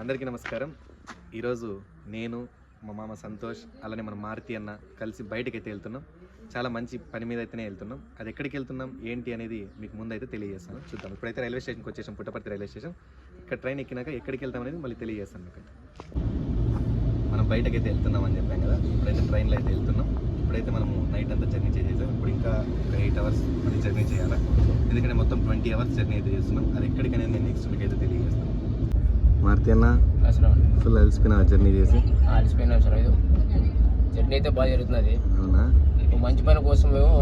అందరికీ నమస్కారం. ఈరోజు నేను మా మామ సంతోష్ అలానే మన మారుతి అన్న కలిసి బయటకి అయితే వెళ్తున్నాం. చాలా మంచి పని మీద అయితేనే వెళ్తున్నాం. అది ఎక్కడికి వెళ్తున్నాం ఏంటి అనేది మీకు ముందైతే తెలియజేస్తాను. చూద్దాం. ఇప్పుడైతే రైల్వే స్టేషన్కి వచ్చేసాం పుట్టపర్తి రైల్వే స్టేషన్. ఇక్కడ ట్రైన్ ఎక్కినాక ఎక్కడికి వెళ్తాం అనేది మళ్ళీ తెలియజేస్తాను మీకు. మనం బయటకైతే అయితే వెళ్తున్నాం అని చెప్పాం కదా ఇప్పుడైతే ట్రైన్లో అయితే వెళ్తున్నాం. ఇప్పుడైతే మనము నైట్ అంతా జర్నీ చేసేసాం. ఇప్పుడు ఇంకా ఒక ఎయిట్ అవర్స్ మళ్ళీ జర్నీ చేయాలా? ఎందుకంటే మొత్తం ట్వంటీ అవర్స్ జర్నీ అయితే చేస్తున్నాం. అది ఎక్కడికనేది నేను నెక్స్ట్ మీకు అయితే తెలియజేస్తాను. మారుతి అన్న? అసలు ఫుల్ అలసిపోయిన జర్నీ చేసి. ఆలిసిపోయిన అవసరం లేదు జర్నీ అయితే బాగా జరుగుతున్నది. అవునా? మంచి పని కోసం మేము.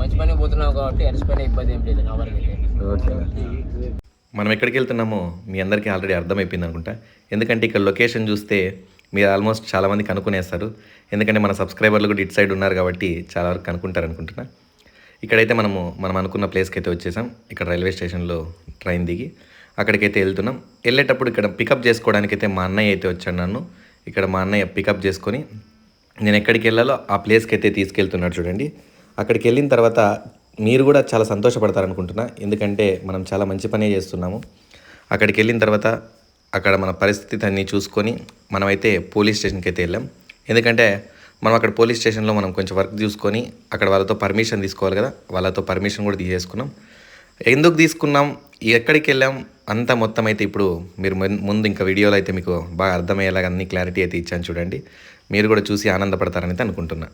మంచి పని పోతున్నాం కాబట్టి అలసిపోయిన ఇబ్బంది ఏం లేదు నా వరకు ఓకే మనం ఎక్కడికి వెళ్తున్నామో మీ అందరికీ ఆల్రెడీ అర్థమైపోయింది అనుకుంటా. ఎందుకంటే ఇక్కడ లొకేషన్ చూస్తే మీరు ఆల్మోస్ట్ చాలామంది కనుక్కునేస్తారు. ఎందుకంటే మన సబ్స్క్రైబర్లు కూడా ఇటు సైడ్ ఉన్నారు కాబట్టి చాలా వరకు కనుక్కుంటారు అనుకుంటున్నా. ఇక్కడైతే మనము మనం అనుకున్న ప్లేస్కి అయితే వచ్చేసాం. ఇక్కడ రైల్వే స్టేషన్లో ట్రైన్ దిగి. అక్కడికైతే వెళ్తున్నాం. వెళ్ళేటప్పుడు ఇక్కడ పికప్ చేసుకోవడానికైతే మా అన్నయ్య అయితే వచ్చాడు నన్ను. ఇక్కడ మా అన్నయ్య పికప్ చేసుకొని నేను ఎక్కడికి వెళ్ళాలో ఆ ప్లేస్కి అయితే తీసుకెళ్తున్నాడు చూడండి. అక్కడికి వెళ్ళిన తర్వాత మీరు కూడా చాలా సంతోషపడతారనుకుంటున్నా. ఎందుకంటే మనం చాలా మంచి పనే చేస్తున్నాము. అక్కడికి వెళ్ళిన తర్వాత అక్కడ మన పరిస్థితి అన్నీ చూసుకొని మనమైతే పోలీస్ స్టేషన్కి అయితే వెళ్ళాం. ఎందుకంటే మనం అక్కడ పోలీస్ స్టేషన్లో మనం కొంచెం వర్క్ చూసుకొని అక్కడ వాళ్ళతో పర్మిషన్ తీసుకోవాలి కదా. వాళ్ళతో పర్మిషన్ కూడా తీసేసుకున్నాం. ఎందుకు తీసుకున్నాం? ఎక్కడికి వెళ్ళాం? అంతా మొత్తం అయితే ఇప్పుడు మీరు ముందు ఇంకా వీడియోలో అయితే మీకు బాగా అర్థమయ్యేలాగా అన్ని క్లారిటీ అయితే ఇచ్చాను చూడండి. మీరు కూడా చూసి ఆనందపడతారని అనుకుంటున్నా.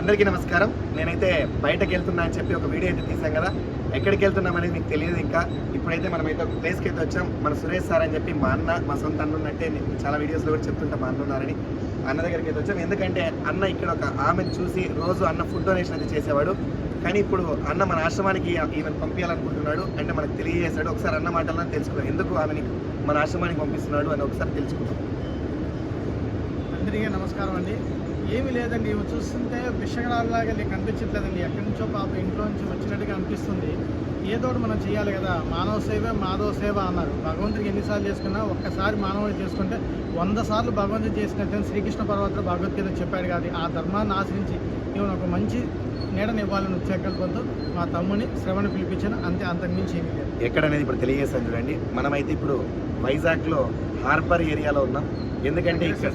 అందరికీ నమస్కారం. నేనైతే బయటకు వెళ్తున్నా అని చెప్పి ఒక వీడియో అయితే తీసాం కదా. ఎక్కడికి వెళ్తున్నాం అనేది మీకు తెలియదు ఇంకా. ఇప్పుడైతే మనం అయితే ఒక ప్లేస్కి అయితే వచ్చాం. మన సురేష్ సార్ అని చెప్పి మా అన్న మా సొంత అన్న ఉన్నట్టే నేను చాలా వీడియోస్లో కూడా చెప్తుంటా మా అన్న ఉన్నారని. అన్న దగ్గరికి అయితే వచ్చాం. ఎందుకంటే అన్న ఇక్కడ ఒక ఆమెను చూసి రోజు అన్న ఫుడ్ డొనేషన్ అయితే చేసేవాడు. కానీ ఇప్పుడు అన్న మన ఆశ్రమానికి ఈవెన్ పంపించాలనుకుంటున్నాడు అంటే మనకు తెలియజేశాడు. ఒకసారి అన్న మాటలను తెలుసుకున్నాం ఎందుకు ఆమెని మన ఆశ్రమానికి పంపిస్తున్నాడు అని ఒకసారి తెలుసుకుందాం. అందరికీ నమస్కారం అండి. ఏమీ లేదండి. ఇవి చూస్తుంటే విషగరాల్లాగా నీకు కనిపించట్లేదండి ఎక్కడి నుంచో పాప ఇంట్లో నుంచి వచ్చినట్టుగా అనిపిస్తుంది. ఏదో మనం చేయాలి కదా. మానవ సేవే మాధవ సేవ అన్నారు. భగవంతుడికి ఎన్నిసార్లు చేసుకున్నా ఒక్కసారి మానవుడు చేసుకుంటే వంద సార్లు భగవంతుడు చేసినట్టు శ్రీకృష్ణ పర్వతంలో భగవద్గీత చెప్పాడు కాదు. ఆ ధర్మాన్ని ఆశ్రయించి నేను ఒక మంచి నీడని ఇవ్వాలని ఉత్సాహంతో మా తమ్ముని శ్రవణ పిలిపించాను. అంతే అంతకుమించి ఏమీ లేదు. ఎక్కడ అనేది ఇప్పుడు తెలియజేస్తాను చూడండి. మనమైతే ఇప్పుడు వైజాగ్లో హార్బర్ ఏరియాలో ఉన్నాం. ఎందుకంటే ఇక్కడ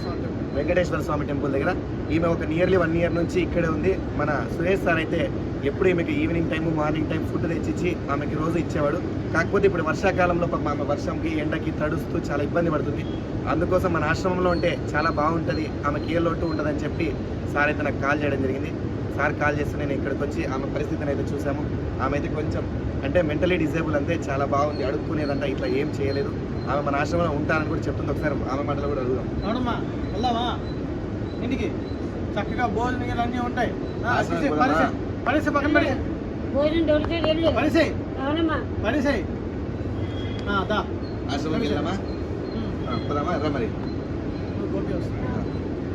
వెంకటేశ్వర స్వామి టెంపుల్ దగ్గర. ఈమె ఒక నియర్లీ వన్ ఇయర్ నుంచి ఇక్కడే ఉంది. మన సురేష్ సార్ అయితే ఎప్పుడు ఈమెకి evening time morning time food తెచ్చిచ్చి ఆమెకి రోజు ఇచ్చేవాడు. కాకపోతే ఇప్పుడు వర్షాకాలంలో ఆమె వర్షంకి ఎండకి తడుస్తూ చాలా ఇబ్బంది పడుతుంది. అందుకోసం మన ఆశ్రమంలో ఉంటే చాలా బాగుంటుంది. ఆమెకి ఏ లోటు ఉండదని చెప్పి సార్ అయితే నాకు కాల్ చేయడం జరిగింది. సార్ కాల్ చేస్తే నేను ఇక్కడికి వచ్చి ఆమె పరిస్థితిని అయితే చూసాము. ఆమె అయితే కొంచెం అంటే మెంటలీ డిజేబుల్ అంతే చాలా బాగుంది. అడుక్కునేదంట ఇట్లా ఏం చేయలేదు. ఆమె మన ఆశ్రమంలో ఉంటానని కూడా చెప్తుంది ఒకసారి. ఆమె మాటలు కూడా అడుగుదాం. అవునమ్మా వెళ్దామా? ఇంటికి. చక్కగా భోజనం అన్నీ ఉంటాయి. ఆశ్రమం పక్కన. భోజనం దొరికేది వెళ్ళు. పడేసేయ్, అవునమ్మా. పడేసేయ్. ఆ, దా. ఆశ్రమంకి వెళ్దామా? పోదామా? రా మరి.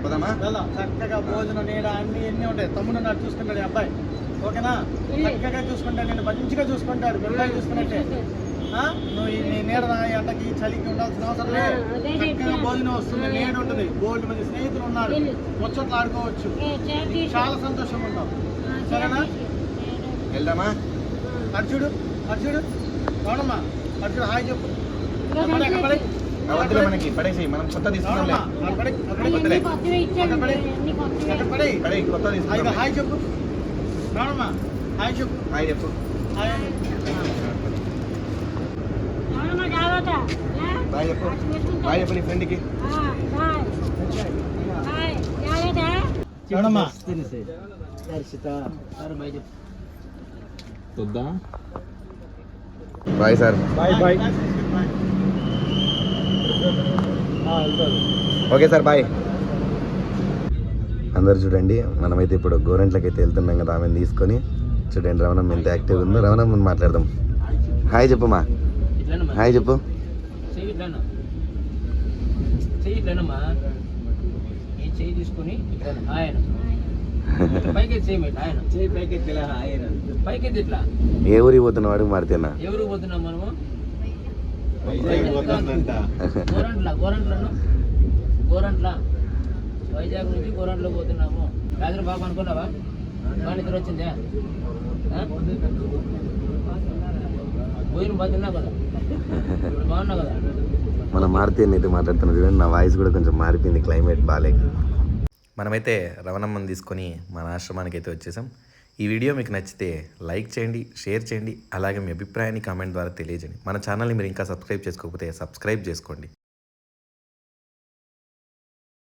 పోదామా? చక్కగా భోజనం నీడ అన్ని అన్నీ ఉంటాయి? తమ్ముడు నాడు చూసుకుంటాడు అబ్బాయి. ఓకేనా? చక్కగా చూసుకుంటాడు నేను మంచిగా చూసుకుంటాడు బిడ్డలు చూసుకున్నట్టే. ఆ? నువ్వు నీ నీడ నా ఎండకి చలికి ఉండాల్సిన అవసరం లేదు. చక్కగా. భోజనం వస్తుంది నీడ ఉంటుంది. బోల్డ్ మంది స్నేహితులు ఉన్నారు. ముచ్చట్లు ఆడుకోవచ్చు. చాలా సంతోషంగా ఉంటాం సరేనా? వెళ్దామా? అర్జుడు అర్జుడు అవునమ్మా అర్జుడు హాయ్ చెప్పు. మనకి పడేసి మనం కొత్త కొత్త హాయ్ తీసుకున్నాం హాయ్ చెప్పు. అవునమ్మా హాయ్ చెప్పు. హాయ్ చెప్పు. హాయ్? బాయ్ చెప్పు. బాయ్ చెప్పు నీ ఫ్రెండ్కి. చూడమ్మా bye. Sir. Bye. Bye. Okay sir bye. అందరు చూడండి మనమైతే ఇప్పుడు గోరెంట్లకి అయితే వెళ్తున్నాం కదా ఆమెను తీసుకొని. చూడండి రవణం ఎంత యాక్టివ్ ఉందో. ముందు మాట్లాడదాం. హాయ్ చెప్పమ్మా. హాయ్ చెప్పు. ఏ ఊరికి పోతున్నావు? అడుగు మారితేనా ఎవరు పోతున్నాం మనము గోరంట్ల గోరంట్లను. గోరంట్ల. వైజాగ్ నుంచి గోరంట్లో పోతున్నాము. రాత్రి బాబు అనుకున్నావా? బాగా నిద్ర వచ్చిందే? ఆ? భోజనం బాగా తిన్నావు కదా? ఇప్పుడు బాగున్నావు కదా? మన మారుతి అయితే నా వాయిస్ కూడా కొంచెం మారిపోయింది. క్లైమేట్ బాగాలేక మనమైతే రవణమ్మని తీసుకొని మన ఆశ్రమానికి అయితే వచ్చేసాం. ఈ వీడియో మీకు నచ్చితే లైక్ చేయండి షేర్ చేయండి అలాగే మీ అభిప్రాయాన్ని కామెంట్ ద్వారా తెలియజేయండి. మన ఛానల్ని మీరు ఇంకా సబ్స్క్రైబ్ చేసుకోకపోతే సబ్స్క్రైబ్ చేసుకోండి.